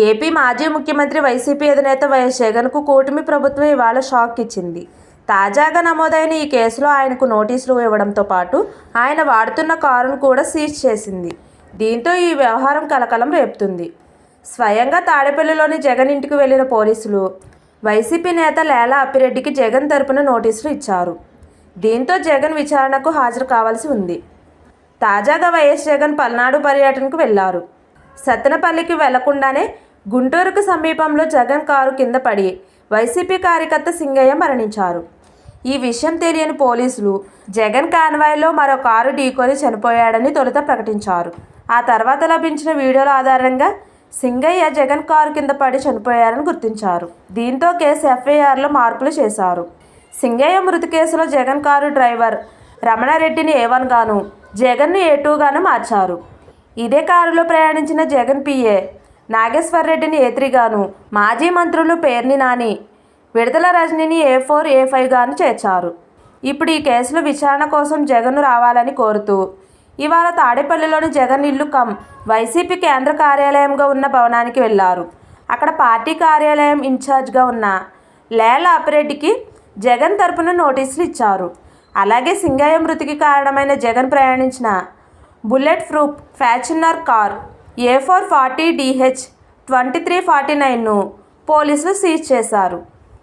AP మాజీ ముఖ్యమంత్రి YCP అధినేత వైఎస్ జగన్కు కూటమి ప్రభుత్వం ఇవాళ షాక్ ఇచ్చింది. తాజాగా నమోదైన ఈ కేసులో ఆయనకు నోటీసులు ఇవ్వడంతో పాటు ఆయన వాడుతున్న కారును కూడా సీజ్ చేసింది. దీంతో ఈ వ్యవహారం కలకలం రేపుతుంది. స్వయంగా తాడేపల్లిలోని జగన్ ఇంటికి వెళ్ళిన పోలీసులు వైసీపీ నేత లేలా అప్పిరెడ్డికి జగన్ తరపున నోటీసులు ఇచ్చారు. దీంతో జగన్ విచారణకు హాజరు కావాల్సి ఉంది. తాజాగా వైఎస్ జగన్ పల్నాడు పర్యటనకు వెళ్ళారు. సత్తెనపల్లికి వెళ్ళకుండానే గుంటూరుకు సమీపంలో జగన్ కారు కింద పడి వైసీపీ కార్యకర్త సింగయ్య మరణించారు. ఈ విషయం తెలియని పోలీసులు జగన్ కాన్వాయ్లో మరో కారు ఢీకొని చనిపోయాడని తొలుత ప్రకటించారు. ఆ తర్వాత లభించిన వీడియోల ఆధారంగా సింగయ్య జగన్ కారు కింద పడి చనిపోయారని గుర్తించారు. దీంతో కేసు ఎఫ్ఐఆర్లో మార్పులు చేశారు. సింగయ్య మృతి కేసులో జగన్ కారు డ్రైవర్ రమణారెడ్డిని ఏ వన్ గాను జగన్ను ఏ టూ గాను మార్చారు. ఇదే కారులో ప్రయాణించిన జగన్ పిఏ నాగేశ్వర్ రెడ్డిని ఏ మాజీ మంత్రులు పేర్ని నాని విడతల రజనీని ఏ ఫోర్ ఏ ఫైవ్ గాను చేర్చారు. ఇప్పుడు ఈ కేసులో విచారణ కోసం జగన్ రావాలని కోరుతూ ఇవాళ తాడేపల్లిలోని జగన్ ఇల్లు కమ్ వైసీపీ కేంద్ర కార్యాలయంగా ఉన్న భవనానికి వెళ్ళారు. అక్కడ పార్టీ కార్యాలయం ఇన్ఛార్జ్గా ఉన్న లేల అప్పిరెడ్డికి జగన్ తరపున నోటీసులు ఇచ్చారు. అలాగే సింగయ్య మృతికి కారణమైన జగన్ ప్రయాణించిన bullet proof Fortuner car A four forty DH twenty three forty నైన్ను పోలీసులు సీజ్ చేశారు.